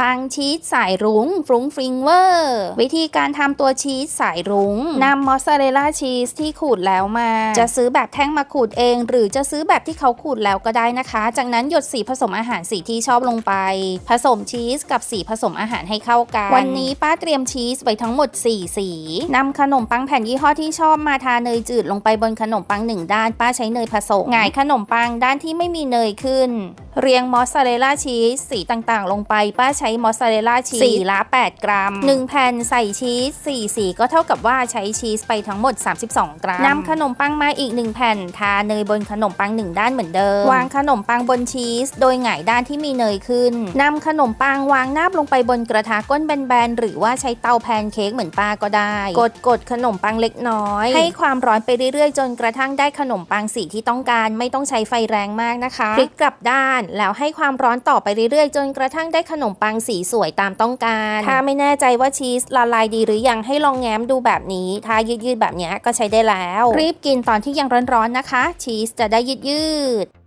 ปังชีสสายรุง้งฟรุ้งฟริงเวอร์ วิธีการทำตัวชีสสายรุง้งนำมอสซาเรลล่าชีสที่ขูดแล้วมา จะซื้อแบบแท่งมาขูดเอง หรือจะซื้อแบบที่เขาขูดแล้วก็ได้นะคะ จากนั้นหยดสีผสมอาหารสีที่ชอบลงไป ผสมชีสกับสีผสมอาหารให้เข้ากัน วันนี้ป้าเตรียมชีสไว้ทั้งหมด 4 สีนำขนมปังแผ่นยี่ห้อที่ชอบมาทาเนยจืดลงไปบนขนมปังหนึ่งด้าน ป้าใช้เนยผสมหงายขนมปังด้านที่ไม่มีเนยขึ้น เรียงมอสซาเรลล่าชีสสีต่างๆ ลงไป ป้าใช้มอสซาเรลล่าชีสสีละ8 กรัม 1 แผ่นใส่ชีส4สีก็เท่ากับว่าใช้ชีสไปทั้งหมด 32 กรัมนำขนมปังมาอีก 1 แผ่น ทาเนยบนขนมปัง 1 ด้านเหมือนเดิม วางขนมปังบนชีส โดยหงายด้านที่มีเนยขึ้นนำขนมปังวางนาบลงไปบนกระทะก้นแบนๆหรือว่าใช้เตาแพนเค้กเหมือนป้าก็ได้ กดกดขนมปังเล็กน้อย ให้ความร้อนไปเรื่อยๆ จนกระทั่งได้ขนมปังสีที่ต้องการ ไม่ต้องใช้ไฟแรงมากนะคะพลิกกลับด้านแล้วให้ความร้อนต่อไปเรื่อยๆ จนกระทั่งได้ขนมปังสีสวยตามต้องการ ถ้าไม่แน่ใจว่าชีสละลายดีหรือยังให้ลองแง้มดูแบบนี้ ถ้ายืดๆแบบเนี้ยก็ใช้ได้แล้ว รีบกินตอนที่ยังร้อนๆนะคะ ชีสจะได้ยืดๆ